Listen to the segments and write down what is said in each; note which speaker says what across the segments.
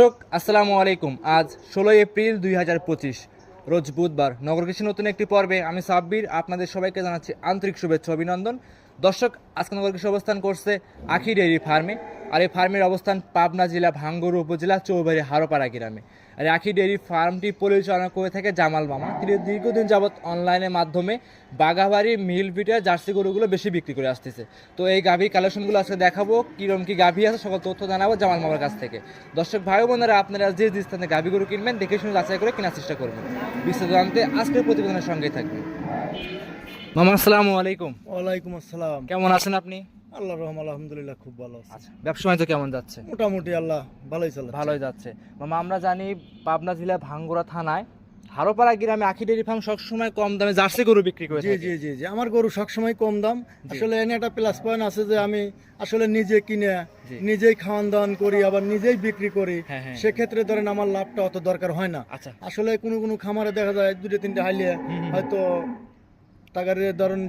Speaker 1: দর্শক, আসসালামু আলাইকুম। আজ ষোলোই এপ্রিল দুই হাজার পঁচিশ, রোজ বুধবার। নগর কৃষি নতুন একটি পর্বে আমি সাব্বির, আপনাদের সবাইকে জানাচ্ছি আন্তরিক শুভেচ্ছা, অভিনন্দন। দর্শক, আজকে নগর কৃষি অবস্থান করছে আখি ডেয়ারি ফার্মে। আর এই ফার্মের অবস্থান পাবনা জেলা ভাঙ্গুর উপজেলা চৌবাড়ি হারোপাড়া গ্রামে। আর আখি ডেয়ারি ফার্মটি পরিচালনা করে থাকে জামাল মামা। তিনি দীর্ঘদিন যাবৎ অনলাইনের মাধ্যমে বাগাবাড়ি মিল পিটে জার্সি গরুগুলো বেশি বিক্রি করে আসতেছে। তো এই গাভী কালেকশনগুলো আজকে দেখাবো, কিরম কী গাভী আছে, সকল তথ্য জানাব জামাল মামার কাছ থেকে। দর্শক, ভাই বোনেরা, আপনারা যে যে স্থানে গাভী গরু কিনবেন, দেখে শুনে যাচাই করে কেনার চেষ্টা করবেন। বিস্তারিত জানতে আজকের প্রতিবেদনের সঙ্গেই থাকবেন। মামা আসসালামু আলাইকুম।
Speaker 2: ওয়ালাইকুম আসসালাম।
Speaker 1: কেমন আছেন আপনি?
Speaker 2: আল্লাহ রহম আলহামদুলিল্লাহ খুব ভালো আছে।
Speaker 1: আচ্ছা ব্যবসা বাণিজ্য কেমন যাচ্ছে?
Speaker 2: মোটামুটি আল্লাহ ভালোই চলে
Speaker 1: ভালোই যাচ্ছে। মামা আমরা জানি পাবনা জেলা ভাঙ্গুরা থানায় হারোপাড়া গ্রামে আখি ডেয়ারি ফার্ম সবসময় কম দামে জার্সি গরু বিক্রি করে
Speaker 2: জি জি জি জি। আমার গরু সবসময় কম দাম। আসলে এনে একটা প্লাস পয়েন্ট আছে যে আমি আসলে নিজে কিনে নিজেই খাওয়ান দাওয়ান করি আবার নিজেই বিক্রি করি।
Speaker 1: হ্যাঁ, হ্যাঁ।
Speaker 2: সেক্ষেত্রে ধরেন আমার লাভটা অত দরকার হয় না।
Speaker 1: আচ্ছা।
Speaker 2: আসলে কোনো কোনো খামারে দেখা যায় দুটো তিনটে
Speaker 1: হুম।
Speaker 2: হয়তো টাকার ধরেন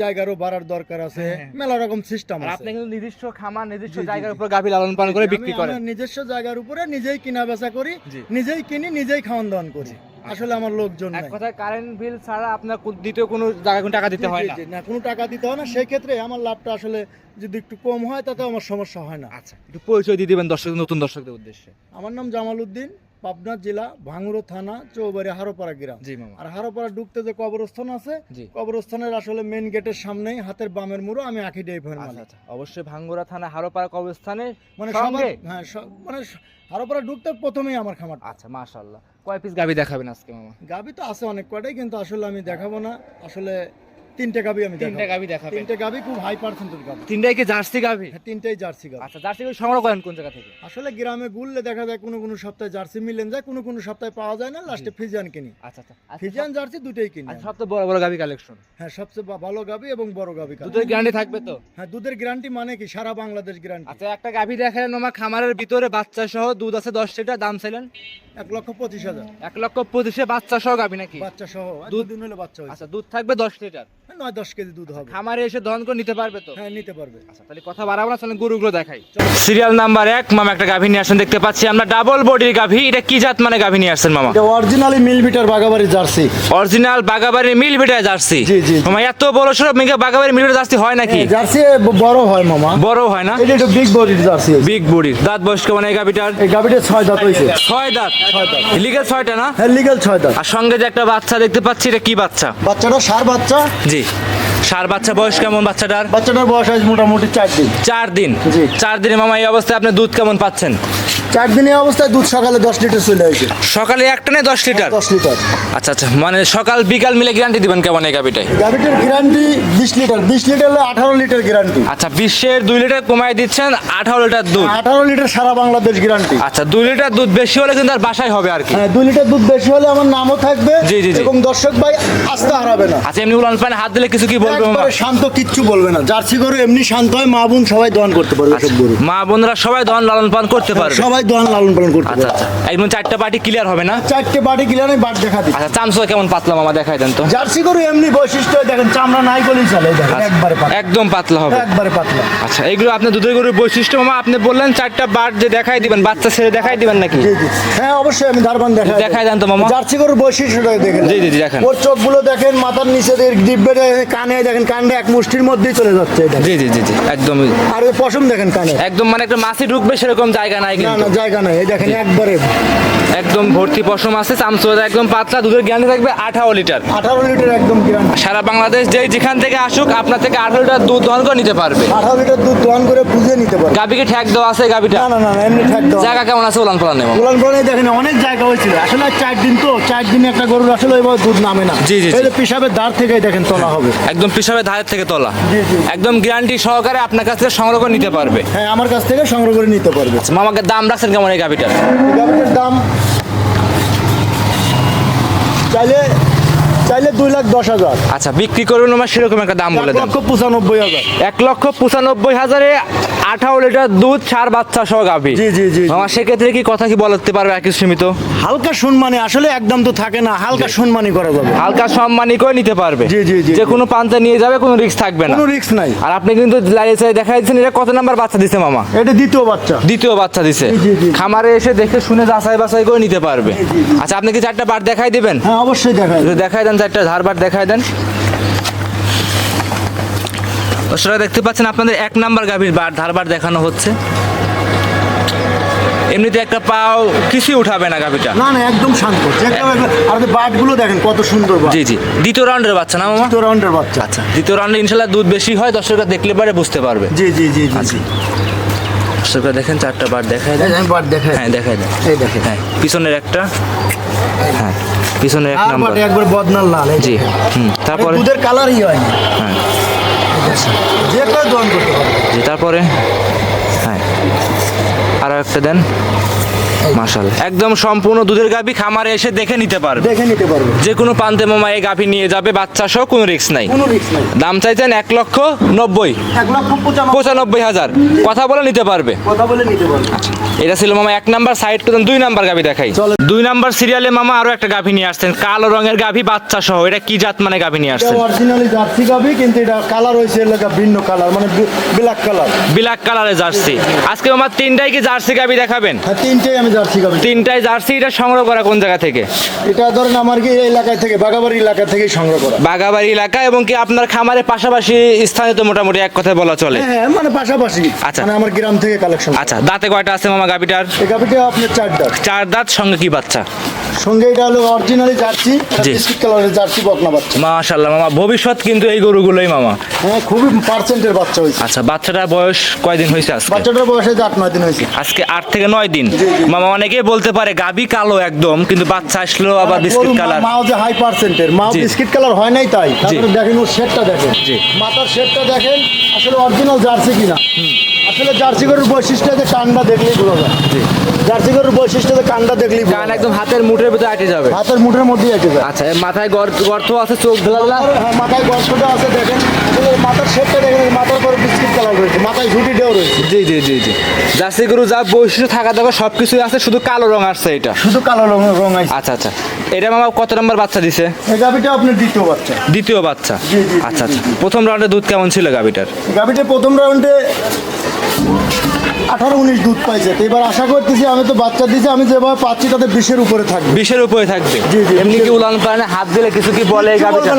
Speaker 2: জায়গারও বাড়ার দরকার আছে
Speaker 1: হ্যাঁ, হ্যাঁ।
Speaker 2: মেলা রকম সিস্টেম আছে।
Speaker 1: আপনি কিন্তু নিজস্ব খামার নিজস্ব
Speaker 2: জি,
Speaker 1: জায়গার উপর গাভী লালন পালন করে বিক্রি করেন।
Speaker 2: নিজস্ব জায়গার উপরে নিজেই কিনা বেচা করি নিজেই কিনি নিজেই খাওয়ান দাওয়ান করি। আসলে আমার লোকজন
Speaker 1: এক কথায় কারেন্ট বিল ছাড়া আপনার দ্বিতীয় কোনো জায়গায় কোনো টাকা দিতে হয় না।
Speaker 2: না কোনো টাকা দিতে হয় না। সেই ক্ষেত্রে আমার লাভটা আসলে যদি একটু কম হয় তাতে আমার সমস্যা হয় না।
Speaker 1: আচ্ছা একটু পরিচয় দিয়ে দিবেন দর্শক নতুন দর্শকদের উদ্দেশ্যে।
Speaker 2: আমার নাম জামাল উদ্দিন। পাবনা জেলা ভাঙ্গুরো থানা চৌবাড়ি হারোপাড়া গ্রাম।
Speaker 1: জি মামা।
Speaker 2: আর হারোপাড়া ঢুকতে যে কবরস্থান আছে কবরস্থানের আসলে মেন গেটের সামনেই হাতের বামের মুড়ো আমি আখি ডেইফের
Speaker 1: আচ্ছা আচ্ছা। অবশ্যই ভাঙ্গুরা থানা হারোপাড়া কবরস্থানে
Speaker 2: মানে? হ্যাঁ মানে হারোপাড়া ঢুকতে প্রথমেই আমার খামার।
Speaker 1: আচ্ছা মাশাআল্লাহ। কয় পিস গাবি দেখাবেন আজকে মামা?
Speaker 2: গাবি তো আছে অনেক কটাই কিন্তু আসলে আমি দেখাবো না। আসলে তিনটে গাবি আমি
Speaker 1: তিনটা দেখাবেন।
Speaker 2: তিনটে গাবি খুব হাই পার্সেন্টের গাবি।
Speaker 1: তিনটাই কি জার্সি গাভী
Speaker 2: হ্যাঁ তিনটেই জার্সি গাবি।
Speaker 1: আচ্ছা জার্সি গরু সংগ্রহ করেন কোন জায়গা থেকে?
Speaker 2: আসলে গ্রামে ঘুরলে দেখা যায় কোনো কোনো সপ্তাহে জার্সি মিলেন যায় কোনো কোনো সপ্তাহে পাওয়া যায় না লাস্টে ফিজিয়ান কিনি।
Speaker 1: আচ্ছা আচ্ছা
Speaker 2: ফিজিয়ান জার্সি দুটোই কিনি
Speaker 1: আচ্ছা সবচেয়ে বড় বড় গাভী কালেকশন
Speaker 2: হ্যাঁ সবচেয়ে ভালো গাবি এবং বড় গাবি
Speaker 1: দুধের গ্যারান্টি থাকবে তো?
Speaker 2: হ্যাঁ দুধের গ্যারান্টি মানে কি? সারা বাংলাদেশ গ্যারান্টি
Speaker 1: আচ্ছা একটা গাভী দেখালেন আমার খামারের ভিতরে বাচ্চা সহ দুধ আছে দশ লিটার দাম চাইলেন?
Speaker 2: এক লক্ষ পঁচিশ হাজার।
Speaker 1: এক লক্ষ পঁচিশে বাচ্চা সহ গাভী নাকি?
Speaker 2: বাচ্চা সহ
Speaker 1: দুধ-
Speaker 2: দুদিন হলে বাচ্চা
Speaker 1: আচ্ছা দুধ থাকবে দশ লিটার।
Speaker 2: নয় দশ কেজি দুধ হবে।
Speaker 1: খামারে এসে দহন করে নিতে পারবে তো?
Speaker 2: হ্যাঁ নিতে পারবে।
Speaker 1: আচ্ছা তাহলে কথা বাড়াবো না তাহলে গরুগুলো দেখাই। সিরিয়াল নাম্বার এক মামা একটা গাভী নিয়ে আসেন দেখতে পাচ্ছি আমরা ডাবল বডির গাভী। এটা কি জাত মানে গাভী নিয়ে আসছেন মামা?
Speaker 2: এটা অরিজিনালি মিল বিটার বাগাবাড়ি জার্সি।
Speaker 1: অরিজিনাল বাগাবাড়ি মিল বিটা জার্সি।
Speaker 2: জি, জি, জি।
Speaker 1: মামা এত বড় বাগাবাড়ি মিল জার্সি হয় নাকি?
Speaker 2: জার্সি বড় হয় মামা।
Speaker 1: বড় হয় না?
Speaker 2: এটা একটু বিগ বডির জার্সি
Speaker 1: বিগ বডির দাঁত বয়স কেমন এই গাভীটার?
Speaker 2: এই গাবিটা ছয় দাঁত হয়েছে
Speaker 1: ছয় দাঁত?
Speaker 2: ছয় দাঁত।
Speaker 1: লিগেল ছয়টা না?
Speaker 2: হ্যাঁ লিগেল ছয় দাঁত।
Speaker 1: আর সঙ্গে যে একটা বাচ্চা দেখতে পাচ্ছি এটা কি বাচ্চা?
Speaker 2: বাচ্চাটা সার বাচ্চা।
Speaker 1: জি। সার বাচ্চা বয়স কেমন বাচ্চাটার?
Speaker 2: বাচ্চাটার বয়স আজ মোটামুটি চার দিন।
Speaker 1: চার দিন।
Speaker 2: জি।
Speaker 1: চার দিনে মামা এই অবস্থায় আপনি দুধ কেমন পাচ্ছেন?
Speaker 2: চার দিনের অবস্থায় দুধ সকালে দশ লিটার চলে আসে।
Speaker 1: সকালে একটা নেই দশ লিটার?
Speaker 2: দশ লিটার।
Speaker 1: আচ্ছা আচ্ছা মানে সকাল বিকাল মিলে গ্যারান্টি দিবেন কেমন এই গাভিটায়
Speaker 2: গাভিটার গ্যারান্টি বিশ লিটার। বিশ লিটার হলে আঠারো লিটার গ্যারান্টি
Speaker 1: আচ্ছা বিশ্বের দুই লিটার কমাই দিচ্ছেন আঠারো লিটার দুধ।
Speaker 2: আঠারো লিটার সারা বাংলাদেশ গ্যারান্টি
Speaker 1: আচ্ছা দুই লিটার দুধ বেশি হলে কিন্তু আর বাসায় হবে আর কি।
Speaker 2: হ্যাঁ দুই লিটার দুধ বেশি হলে আমার নামও থাকবে
Speaker 1: জি, জি, জি।
Speaker 2: এবং দর্শক ভাই আসতে হারাবে না।
Speaker 1: আচ্ছা এমনি উলান পানে হাত দিলে কিছু কি বলবে
Speaker 2: একবারে শান্ত কিচ্ছু বলবে না। জার্সি গরু এমনি শান্ত হয় মা বোন সবাই দহন করতে পারবে সব গরু।
Speaker 1: মা বোনরা সবাই দহন লালন পালন করতে পারবে।
Speaker 2: সবাই দহন লালন পালন করতে
Speaker 1: আচ্ছা আচ্ছা। একদম চারটা পার্টি ক্লিয়ার হবে না?
Speaker 2: চারটে বাড়ি গেলে আমি বাট দেখা দিই।
Speaker 1: আচ্ছা চামচা কেমন পাতলা মামা দেখাই দেন তো।
Speaker 2: জার্সি গরু এমনি বৈশিষ্ট্য দেখেন চামড়া নাই বলেই চলে দেখেন একবারে পাতলা।
Speaker 1: একদম পাতলা হবে।
Speaker 2: একবারে পাতলা।
Speaker 1: আচ্ছা এগুলো আপনি দুধের গরুর বৈশিষ্ট্য মামা আপনি বললেন চারটা বার যে দেখাই দিবেন বাচ্চা ছেড়ে দেখাই দিবেন নাকি?
Speaker 2: হ্যাঁ অবশ্যই আমি ধারবান দেখাই
Speaker 1: দেখাই দেন তো মামা।
Speaker 2: জার্সি গরুর বৈশিষ্ট্যটা দেখেন।
Speaker 1: জি, জি, দেখান।
Speaker 2: ওর চোখগুলো দেখেন মাথার নিচে দেখেন, কানে দেখেন কানটা এক মুষ্টির মধ্যেই চলে যাচ্ছে
Speaker 1: জি জি জি জি একদম।
Speaker 2: আর পশম দেখেন কানে।
Speaker 1: একদম মানে একটা মাছি ঢুকবে সেরকম জায়গা নাই
Speaker 2: না না জায়গা নাই এই দেখেন একবারে।
Speaker 1: একদম ভর্তি পশম আছে চামচুয়া একদম পাতলা দুধের জ্ঞানে থাকবে আঠারো লিটার।
Speaker 2: আঠারো লিটার একদম গ্রাম
Speaker 1: সারা বাংলাদেশ যেই যেখান থেকে আসুক আপনার থেকে আঠারো লিটার দুধ দহন করে নিতে পারবে।
Speaker 2: আঠারো লিটার দুধ দোয়ান করে পুজে নিতে পারবে।
Speaker 1: গাবিকে ঠ্যাক দেওয়া আছে গাবিটা
Speaker 2: না না এমনি ঠাক দেওয়া
Speaker 1: জায়গা কেমন আছে উলান পালান নেব?
Speaker 2: উলান পালানে দেখেন অনেক জায়গা হয়েছিল। আসলে চার দিন তো চার দিনে একটা গরুর আসলে এবার দুধ নামে না।
Speaker 1: জি, জি,
Speaker 2: পিসাবের দাঁড় থেকে দেখেন তোলা হবে।
Speaker 1: একদম পিসাবে ধারের থেকে তোলা।
Speaker 2: জি জি।
Speaker 1: একদম গ্যারান্টি সহকারে আপনার কাছ থেকে সংগ্রহ করে নিতে পারবে।
Speaker 2: হ্যাঁ আমার কাছ থেকে সংগ্রহ করে নিতে পারবে।
Speaker 1: আচ্ছা, মামাকে দাম রাখছেন কেমন এই
Speaker 2: গাভিটার গাভিটার দাম চাইলে চাইলে দুই লাখ দশ হাজার।
Speaker 1: আচ্ছা বিক্রি করবেন আমার সেরকম একটা দাম বলে
Speaker 2: এক
Speaker 1: দেন
Speaker 2: লক্ষ পঁচানব্বই হাজার।
Speaker 1: এক লক্ষ পঁচানব্বই হাজারে আঠারো লিটার দুধ চার বাচ্চা সহ গাভী।
Speaker 2: জি, জি, জি,
Speaker 1: আমার সেক্ষেত্রে কি কথা কি বলতে পারবে একই সীমিত?
Speaker 2: হালকা সম্মানী আসলে একদম তো থাকে না হালকা সম্মানী করা যাবে।
Speaker 1: হালকা সম্মানী করে নিতে পারবে।
Speaker 2: জি, জি, জি,
Speaker 1: যে। কোনো প্রান্তে নিয়ে যাবে কোনো রিস্ক থাকবে না।
Speaker 2: কোনো রিস্ক নাই।
Speaker 1: আর আপনি কিন্তু লাইসে দেখাই দিচ্ছেন এটা কত নাম্বার বাচ্চা দিছে মামা?
Speaker 2: এটা দ্বিতীয় বাচ্চা।
Speaker 1: দ্বিতীয় বাচ্চা দিছে। খামারে এসে দেখে শুনে যাচাই বাছাই করে নিতে পারবে। আচ্ছা আপনি কি চারটা বার দেখাই দিবেন?
Speaker 2: হ্যাঁ অবশ্যই
Speaker 1: দেখাই। দেখাই দেন চারটা ধার বার দেখাই দেন। দর্শকরা দেখতে পাচ্ছেন আপনাদের এক নাম্বার গাভীর বার ধারবার দেখানো হচ্ছে। এমনিতে একটা পাও কিছুই উঠাবে না গাভীটা।
Speaker 2: না না একদম শান্ত। একদম আর বাটগুলো দেখেন কত সুন্দর
Speaker 1: জি জি। দ্বিতীয় রাউন্ডের বাচ্চা না মামা?
Speaker 2: দ্বিতীয় রাউন্ডের বাচ্চা।
Speaker 1: আচ্ছা দ্বিতীয় রাউন্ডে ইনশাল্লাহ দুধ বেশি হয় দর্শকরা দেখলে পারে বুঝতে পারবে।
Speaker 2: জি জি জি জি জি।
Speaker 1: দর্শকরা দেখেন চারটা বার দেখাই দেন।
Speaker 2: বাট দেখাই।
Speaker 1: হ্যাঁ দেখাই দেন।
Speaker 2: এই দেখেন।
Speaker 1: হ্যাঁ পিছনের একটা। হ্যাঁ পিছনের এক নাম্বার।
Speaker 2: একবার বদনাল লাল
Speaker 1: জি হুম তারপরে?
Speaker 2: দুধের কালারই হয় না। যে কেউ দহন করতে পারে।
Speaker 1: জি তারপরে হ্যাঁ। আরও একটা দেন। মাশাল একদম সম্পূর্ণ দুধের গাভী খামারে এসে দেখে নিতে পারবে।
Speaker 2: দেখে নিতে পারবে।
Speaker 1: যে কোনো প্রান্তে মামা এই গাভী নিয়ে যাবে বাচ্চা সহ কোনো রিস্ক নাই।
Speaker 2: কোনো রিস্ক নাই।
Speaker 1: দাম চাইছেন এক লক্ষ নব্বই।
Speaker 2: এক লক্ষ পঁচানব্বই।
Speaker 1: হাজার। কথা বলে নিতে পারবে।
Speaker 2: কথা বলে নিতে পারবে।
Speaker 1: এটা ছিল মামা এক নাম্বার সাইড করতেন দুই নাম্বার গাভী দেখাই।
Speaker 2: চলো।
Speaker 1: দুই নাম্বার সিরিয়ালে মামা আরও একটা গাভী নিয়ে আসছেন কালো রঙের গাভী বাচ্চা সহ। এটা কি জাত মানে গাভী নিয়ে আসছেন?
Speaker 2: অরিজিনালি জার্সি গাবি কিন্তু এটা কালার হয়েছে এলাকা ভিন্ন কালার মানে ব্ল্যাক কালার
Speaker 1: ব্ল্যাক কালারের জার্সি। আজকে আমার তিনটাই কি জার্সি গাভী দেখাবেন?
Speaker 2: হ্যাঁ তিনটেই আমি জার্সি গাবি
Speaker 1: তিনটাই জার্সি এটা সংগ্রহ করা কোন জায়গা থেকে?
Speaker 2: এটা ধরেন আমার কি এই এলাকায় থেকে বাগাবাড়ি এলাকা থেকেই সংগ্রহ করা।
Speaker 1: বাগাবাড়ি এলাকা এবং কি আপনার খামারের পাশাপাশি স্থানে তো মোটামুটি এক কথায় বলা চলে?
Speaker 2: হ্যাঁ হ্যাঁ, মানে পাশাপাশি।
Speaker 1: আচ্ছা।
Speaker 2: মানে আমার গ্রাম থেকে কালেকশন
Speaker 1: আচ্ছা দাঁতে কয়টা আছে মামা গাবিটার
Speaker 2: এই গাবিটা আপনার চার দাঁত।
Speaker 1: চার দাঁত সঙ্গে কি বাচ্চা?
Speaker 2: সঙ্গে এটা হলো অরিজিনালি জার্সি। বিস্কিট কালারের জার্সি বকনা বাচ্চা।
Speaker 1: মাশাল্লাহ মামা। ভবিষ্যৎ কিন্তু এই গরুগুলোই মামা।
Speaker 2: হ্যাঁ খুবই পার্সেন্টের বাচ্চা হয়েছে।
Speaker 1: আচ্ছা বাচ্চাটার বয়স কয়দিন হয়েছে আজকে?
Speaker 2: বাচ্চাটার বয়সে যে আট নয় দিন হয়েছে।
Speaker 1: আজকে আট থেকে নয় দিন।
Speaker 2: জি, জি।
Speaker 1: মামা অনেকেই বলতে পারে গাবি কালো একদম কিন্তু বাচ্চা আসলো আবার বিস্কিট কালার
Speaker 2: মাও যে হাই পার্সেন্টের মাও। বিস্কিট কালার হয় নাই তাই। তারপরে দেখেন ওর শেডটা দেখেন।
Speaker 1: জি।
Speaker 2: মাথার শেডটা দেখেন আসলে অরিজিনাল জার্সি কিনা। আসলে জার্সি গরুর বৈশিষ্ট্য যে কানটা দেখলেই বোঝা যায়। জার্সি গরুর বৈশিষ্ট্য কানটা দেখলেই বোঝা
Speaker 1: কান একদম হাতের মুঠের ভিতরে আটে যাবে।
Speaker 2: হাতের মুঠের মধ্যেই এসে যায়
Speaker 1: আচ্ছা মাথায় গর্ত গর্ত আছে চোখ ঢালা
Speaker 2: হ্যাঁ, মাথায় গর্তটা আছে দেখেন। মাথার শেডটা দেখেন মাথার পরে বিস্কিট কালার রয়েছে মাথায় ঝুটি দেও রয়েছে।
Speaker 1: জি জি জি জি। জার্সি গরু যা বৈশিষ্ট্য থাকা দেখো সব কিছুই আছে শুধু কালো রং আসছে এটা।
Speaker 2: শুধু কালো রঙ রঙ আছে
Speaker 1: আচ্ছা আচ্ছা। এটা মামা কত নম্বর বাচ্চা দিছে?
Speaker 2: এই গাভিটা আপনার দ্বিতীয় বাচ্চা।
Speaker 1: দ্বিতীয় বাচ্চা। আচ্ছা আচ্ছা। প্রথম রাউন্ডে দুধ কেমন ছিল গাভিটার?
Speaker 2: গাভিটা প্রথম রাউন্ডে আঠারো উনিশ দুধ পাইছে। তো এবার আশা করতেছি আমি তো বাচ্চা দিয়েছি আমি যেভাবে পাচ্ছি তাতে বিশের উপরে থাকবে।
Speaker 1: বিশের উপরে থাকবে।
Speaker 2: জি, জি,
Speaker 1: এমনি কি উলান না হাত দিলে কিছু কি বলে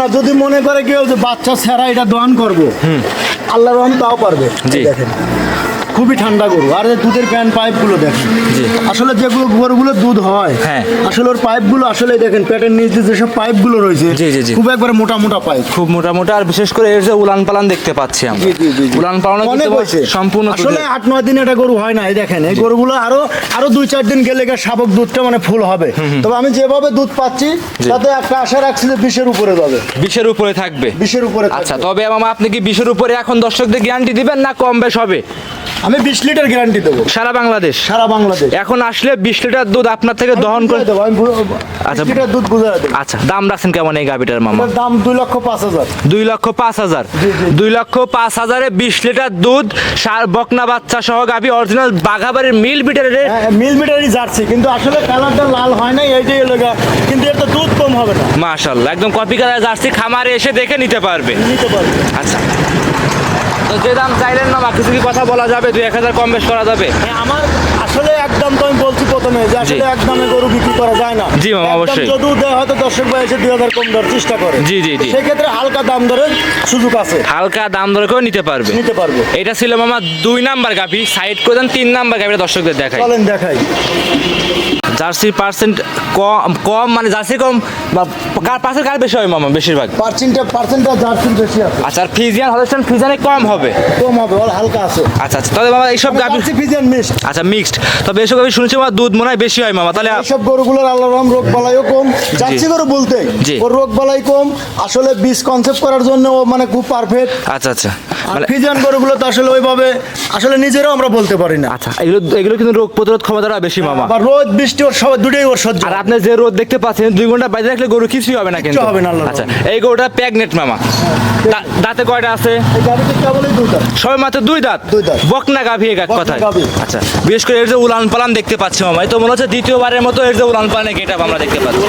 Speaker 2: না, যদি মনে করে কেউ যে বাচ্চা ছাড়া এটা দহন করব আল্লাহ রহম তাও পারবে।
Speaker 1: জি।
Speaker 2: দেখেন। খুবই ঠান্ডা গরু। আর এই দুধের প্যান পাইপগুলো দেখেন। আসলে যেগুলো গরুগুলো দুধ হয়
Speaker 1: হ্যাঁ।
Speaker 2: আসলে ওর পাইপগুলো আসলে দেখেন পেটের নিচে যেসব পাইপগুলো রয়েছে। খুব একবারে মোটা মোটা পাইপ
Speaker 1: খুব মোটা মোটা। আর বিশেষ করে এর যে উলান পালান দেখতে পাচ্ছি আমরা। উলান পালানো
Speaker 2: অনেক হয়েছে।
Speaker 1: সম্পূর্ণ
Speaker 2: আসলে আট নয় দিন এটা গরু হয় না এই দেখেন। এই গরুগুলো আরও আরও দুই চার দিন গেলে শাবক দুধটা মানে ফুল হবে। তবে আমি যেভাবে দুধ পাচ্ছি। তাতে একটা আশা রাখছি যে বিশের উপরে যাবে।
Speaker 1: বিশের উপরে থাকবে।
Speaker 2: বিশের উপরে
Speaker 1: আচ্ছা তবে মামা আপনি কি বিশের উপরে এখন দর্শকদের গ্যারান্টি দিবেন না কম বেশ হবে?
Speaker 2: আমি বিশ লিটার গ্যারান্টি দেবো।
Speaker 1: সারা বাংলাদেশ?
Speaker 2: সারা বাংলাদেশ।
Speaker 1: এখন আসলে বিশ লিটার দুধ আপনার থেকে দহন করে
Speaker 2: দেবো আমি
Speaker 1: আচ্ছা।
Speaker 2: লিটার দুধ বুঝাই দেবো।
Speaker 1: আচ্ছা দাম রাখছেন কেমন এই গাভিটার মামা?
Speaker 2: দাম দুই লক্ষ পাঁচ হাজার।
Speaker 1: দুই লক্ষ পাঁচ হাজার। দুই লক্ষ পাঁচ হাজারে বিশ লিটার দুধ সার বকনা বাচ্চা সহ গাভি অরিজিনাল বাঘাবাড়ির মিল বিটারের
Speaker 2: হ্যাঁ, মিল মিটারই যাচ্ছে কিন্তু আসলে কালারটা লাল হয় না এইটাই হলো গা। কিন্তু এর তো দুধ কম হবে না।
Speaker 1: মাশাল্লাহ একদম কপি কালার জার্সি খামারে এসে দেখে নিতে পারবে।
Speaker 2: নিতে পারবে।
Speaker 1: আচ্ছা। যে দাম চাইলেন না কিছু কি কথা বলা যাবে দুই এক হাজার কম বেশ করা যাবে।
Speaker 2: হ্যাঁ, আমার আসলে একদম তো আমি বলছি প্রথমে যে আসলে একদমে গরু বিক্রি করা যায় না।
Speaker 1: জি, মামা, অবশ্যই।
Speaker 2: যদিও দেয় হয়তো দর্শক ভাই এসে দুই হাজার কম দেওয়ার চেষ্টা করে।
Speaker 1: জি, জি, জি।
Speaker 2: সেক্ষেত্রে হালকা দাম ধরে সুযোগ আছে।
Speaker 1: হালকা দাম দরে করে নিতে পারবে।
Speaker 2: নিতে পারব।
Speaker 1: এটা ছিল মামা দুই নাম্বার গাভি। সাইড করে দেন তিন নাম্বার গাভিটা দর্শকদের দেখাই।
Speaker 2: চলেন দেখাই।
Speaker 1: জার্সির পার্সেন্ট কম কম মানে জার্সি কম বা কার পার্সেন্ট কার বেশি হয় মামা বেশিরভাগ?
Speaker 2: পার্সেন্টটা পার্সেন্টটা জার্সির বেশি আছে।
Speaker 1: আচ্ছা আর ফিজিয়ান হলস্টাইন ফিজিয়ানে কম হবে।
Speaker 2: কম হবে ওর হালকা আছে।
Speaker 1: আচ্ছা আচ্ছা তবে বাবা এইসব গাভি
Speaker 2: জার্সি ফিজিয়ান মিক্সড
Speaker 1: আচ্ছা মিক্সড তবে এসব আমি শুনেছি আমার দুধ মনে হয় বেশি হয় মামা। তাহলে
Speaker 2: এইসব গরুগুলোর আল্লাহ রহম রোগ বালাইও কম। জার্সি গরু বলতে ওর রোগ বালাই কম। আসলে বীজ কনসেপ্ট করার জন্য ও মানে খুব পারফেক্ট
Speaker 1: আচ্ছা আচ্ছা। মানে
Speaker 2: ফিজিয়ান গরুগুলো তো আসলে ওইভাবে আসলে নিজেরাও আমরা বলতে পারি না।
Speaker 1: আচ্ছা এগুলো এগুলো কিন্তু রোগ প্রতিরোধ ক্ষমতাটা বেশি মামা।
Speaker 2: আবার রোদ বৃষ্টি ওর সব দুটোই ওর সহ্য
Speaker 1: আর আপনি যে রোদ দেখতে পাচ্ছেন দুই ঘণ্টা বাইরে রাখলে গরু কিছুই হবে না কিন্তু।
Speaker 2: হবে না,
Speaker 1: আচ্ছা এই গরুটা প্যাগনেট মামা। দা- দাঁতে কয়টা আছে? সবাই মাত্র দুই দাঁত?
Speaker 2: দুই দাঁত।
Speaker 1: বকনা গাভি এক কথায়। আচ্ছা বিশেষ করে এর যে উলান পালান দেখতে পাচ্ছি মামা। এই তো মনে হচ্ছে দ্বিতীয়বারের মতো এর যে উলান পালানের গেট আমরা দেখতে পাচ্ছি।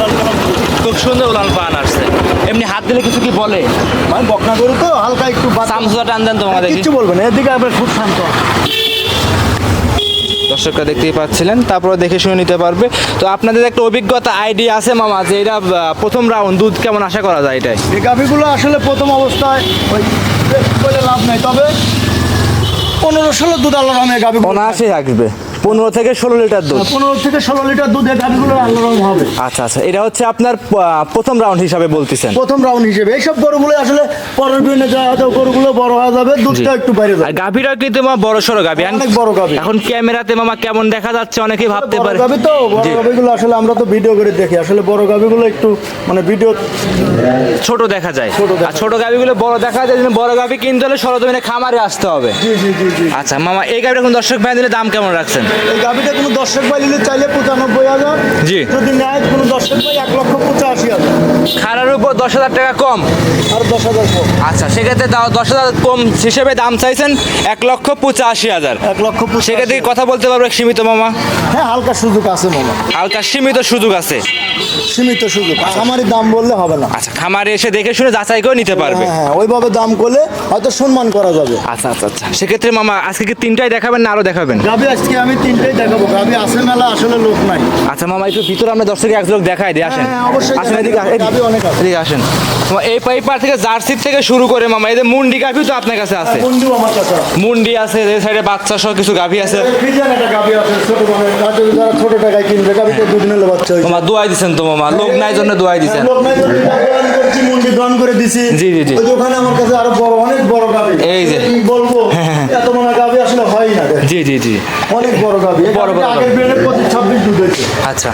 Speaker 1: খুব সুন্দর উলান পালান আসছে। এমনি হাত দিলে কিছু কি বলে?
Speaker 2: মানে বকনা গরু তো হালকা একটু
Speaker 1: সামসুটা টান দেন তো মামা দেখি।
Speaker 2: কিচ্ছু বলবে না এদিকে আবার খুব শান্ত।
Speaker 1: দর্শকরা দেখতেই পাচ্ছিলেন তারপরে দেখে শুনে নিতে পারবে। তো আপনাদের একটা অভিজ্ঞতা আইডিয়া আছে মামা যে এটা প্রথম রাউন্ড দুধ কেমন আশা করা যায় এটাই?
Speaker 2: এই গাভিগুলো আসলে প্রথম অবস্থায় ওই বলে লাভ নাই তবে পনেরো ষোলো দুধ আল্লাহ রহমে গাভি
Speaker 1: অনায়াসে আসবে। পনেরো থেকে ষোলো লিটার দুধ?
Speaker 2: পনেরো থেকে ষোলো লিটার দুধ এই গাভিগুলো আল্লাহ হবে।
Speaker 1: আচ্ছা আচ্ছা এটা হচ্ছে আপনার প্রথম রাউন্ড হিসাবে বলতেছেন?
Speaker 2: প্রথম রাউন্ড হিসেবে। এইসব গরুগুলো আসলে পরের দিনে যা হয়তো গরুগুলো বড় হয়ে যাবে দুধটা একটু বাইরে যাবে।
Speaker 1: গাভীরাও কিন্তু মামা বড় সড়ো গাভী।
Speaker 2: অনেক বড় গাভী।
Speaker 1: এখন ক্যামেরাতে মামা কেমন দেখা যাচ্ছে অনেকেই ভাবতে পারে।
Speaker 2: গাভি তো বড়। গাভিগুলো আসলে আমরা তো ভিডিও করে দেখি। আসলে বড় গাভিগুলো একটু মানে ভিডিও
Speaker 1: ছোট দেখা যায়।
Speaker 2: ছোট
Speaker 1: আর ছোট গাভীগুলো বড় দেখা যায় বড় গাভী কিনতে হলে সরজমিনে খামারে আসতে হবে।
Speaker 2: জি জি জি
Speaker 1: আচ্ছা মামা এই গাভীটা এখন দর্শক ভাই দিলে দাম কেমন রাখছেন?
Speaker 2: এই গাভিটা কোনো দর্শক ভাই নিলে চাইলে পঁচানব্বই হাজার
Speaker 1: জি।
Speaker 2: যদি নেয় কোনো দর্শক ভাই এক লক্ষ পঁচাশি হাজার
Speaker 1: খারার উপর দশ হাজার টাকা কম।
Speaker 2: আর দশ হাজার কম।
Speaker 1: আচ্ছা সেক্ষেত্রে দশ হাজার কম হিসেবে দাম চাইছেন এক লক্ষ পঁচাশি হাজার।
Speaker 2: এক লক্ষ
Speaker 1: সেক্ষেত্রে কথা বলতে পারবে সীমিত মামা?
Speaker 2: হ্যাঁ হালকা সুযোগ আছে মামা।
Speaker 1: হালকা সীমিত সুযোগ আছে।
Speaker 2: সীমিত সুযোগ। আমারই দাম বললে হবে না।
Speaker 1: আচ্ছা খামারে এসে দেখে শুনে যাচাই করে নিতে পারবে।
Speaker 2: হ্যাঁ হ্যাঁ ওইভাবে দাম করলে হয়তো সম্মান করা যাবে।
Speaker 1: আচ্ছা আচ্ছা আচ্ছা। সেক্ষেত্রে মামা আজকে কি তিনটাই দেখাবেন না আরও দেখাবেন?
Speaker 2: গাভি আজকে আমি তিনটেই দেখাবো। গাভি আছে মেলা আসলে লোক নাই।
Speaker 1: আচ্ছা মামা একটু ভিতরে আমরা দর্শকে এক লোক দেখাই দিই আসেন।
Speaker 2: হ্যাঁ, অবশ্যই
Speaker 1: আসেন এদিকে
Speaker 2: অনেক।
Speaker 1: এদিকে আসেন। এই পাইপার থেকে জার্সির থেকে শুরু করে মামা এই যে মুন্ডি গাভি তো আপনার কাছে আছে।
Speaker 2: বন্ধু আমার কাছে
Speaker 1: মুন্ডি আছে এই সাইডে বাচ্চা সহ কিছু গাভি আছে।
Speaker 2: এই ফ্রিজিয়ান একটা গাভি আছে ছোট মানে যারা ছোট টাকায় কিনবে গাভিতে দুধ নিলে বাচ্চা হয়েছে
Speaker 1: মামা দোয়াই দিছেন তো মামা লোক নাই জন্য দোয়াই দিছেন।
Speaker 2: লোক নাই জন্য করছি, মুন্ডি দান করে দিছি।
Speaker 1: জি, জি, জি।
Speaker 2: ওই যে ওখানে আমার কাছে আরও বড় অনেক বড় গাভি।
Speaker 1: এই যে।
Speaker 2: বলব? এত মানে গাভি আসলে হয়।
Speaker 1: জি জি জি।
Speaker 2: অনেক বড় আগের দুধ হয়েছে।
Speaker 1: আচ্ছা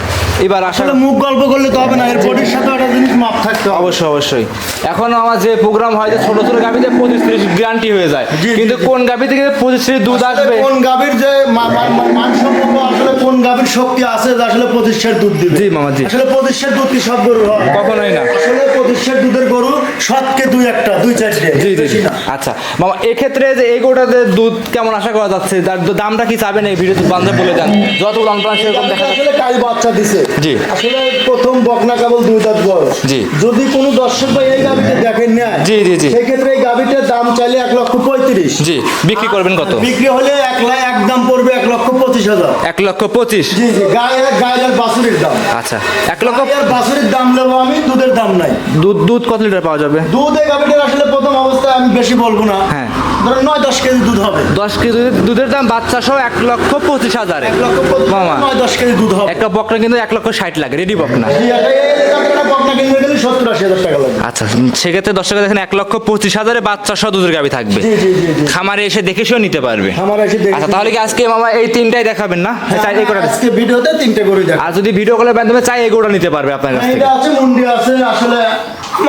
Speaker 1: এবার আসলে
Speaker 2: মুখ গল্প করলে তো হবে না এর বডির সাথে একটা জিনিস মাপ থাকতে হবে।
Speaker 1: অবশ্যই অবশ্যই। এখন আমার যে প্রোগ্রাম হয় যে ছোট ছোট গ্যারান্টি হয়ে যায়। কিন্তু কোন থেকে দুধ আসবে?
Speaker 2: কোন গাভীর যে মানসম্মত আসলে কোন শক্তি আছে যে আসলে দুধ দিবে?
Speaker 1: জি, মামা, জি।
Speaker 2: আসলে প্রতিষ্ঠার দুধ কি সব গরু
Speaker 1: কখনোই না।
Speaker 2: আসলে প্রতিষ্ঠার দুধের গরু দুই একটা দুই চারটে
Speaker 1: জি জি আচ্ছা মামা এক্ষেত্রে যে এই গোটাতে দুধ কেমন আশা করা যাচ্ছে? দামটা কি চাবেন এই ভিডিওতে বান্ধব বলে দেন। যত উলান পালান সেরকম দেখা
Speaker 2: আসলে কাল বাচ্চা দিছে।
Speaker 1: জি।
Speaker 2: আসলে প্রথম বকনা কেবল দুই দাঁত বয়স।
Speaker 1: জি।
Speaker 2: যদি কোনো দর্শক ভাই এই গাভিটা দেখেন না
Speaker 1: জি, জি, জি।
Speaker 2: সেই ক্ষেত্রে এই গাভিটার দাম চাইলে এক লক্ষ পঁয়ত্রিশ।
Speaker 1: জি বিক্রি করবেন কত?
Speaker 2: বিক্রি হলে এক লাখ এক দাম পড়বে এক লক্ষ পঁচিশ হাজার।
Speaker 1: এক লক্ষ পঁচিশ?
Speaker 2: জি জি গায়ে গায়ে আর বাছুরের দাম।
Speaker 1: আচ্ছা এক লক্ষ
Speaker 2: আর বাছুরের দাম নেব আমি দুধের দাম নাই।
Speaker 1: দুধ দুধ কত লিটার পাওয়া যাবে?
Speaker 2: দুধ এই গাভিটার আসলে প্রথম অবস্থায় আমি বেশি বলব না।
Speaker 1: হ্যাঁ।
Speaker 2: ধরো নয় দশ কেজি দুধ হবে।
Speaker 1: দশ কেজি দুধের- দুধের দাম বাচ্চা সহ এক লক্ষ পঁচিশ হাজারে। মামা
Speaker 2: দশ কেজি দুধ হবে।
Speaker 1: একটা বকরা কিন্তু এক লক্ষ ষাট লাগে রেডি বকনা।
Speaker 2: এই
Speaker 1: আচ্ছা সেক্ষেত্রে দর্শক দেখেন এক লক্ষ পঁচিশ হাজারে বাচ্চা সহ দুধের গাভি থাকবে। খামারে এসে দেখে শুনে নিতে পারবে। আচ্ছা তাহলে কি আজকে মামা এই তিনটাই দেখাবেন না? চাই এই
Speaker 2: আজকে ভিডিওতে তিনটে করে দেখ
Speaker 1: আর যদি ভিডিও কলের মাধ্যমে চাই এগুলো নিতে পারবে আপনার কাছ থেকে।
Speaker 2: আছে মুন্ডি আছে আসলে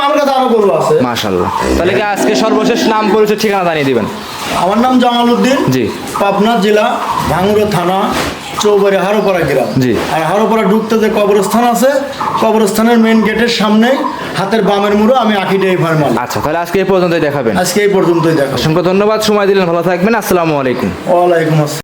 Speaker 2: আমার কাছে আরও গরু আছে।
Speaker 1: মাশাল্লাহ তাহলে কি আজকে সর্বশেষ নাম পরিচয় ঠিকানা জানিয়ে দিবেন?
Speaker 2: আমার নাম জামাল উদ্দিন।
Speaker 1: জি।
Speaker 2: পাবনা জেলা ভাঙ্গুড়া থানা চৌবাড়ি হারোপাড়া গ্রাম।
Speaker 1: জি।
Speaker 2: আর হারোপাড়া ঢুকতে যে কবরস্থান আছে কবরস্থানের মেন গেটের সামনে হাতের বামের মুড়ো আমি আঁকি ডেই ফার্মাল
Speaker 1: আচ্ছা তাহলে আজকে এই পর্যন্তই দেখাবেন।
Speaker 2: আজকে এই পর্যন্তই দেখাবেন
Speaker 1: অসংখ্য ধন্যবাদ সময় দিলেন ভালো থাকবেন আসসালামু আলাইকুম।
Speaker 2: ওয়ালাইকুম আসসালাম।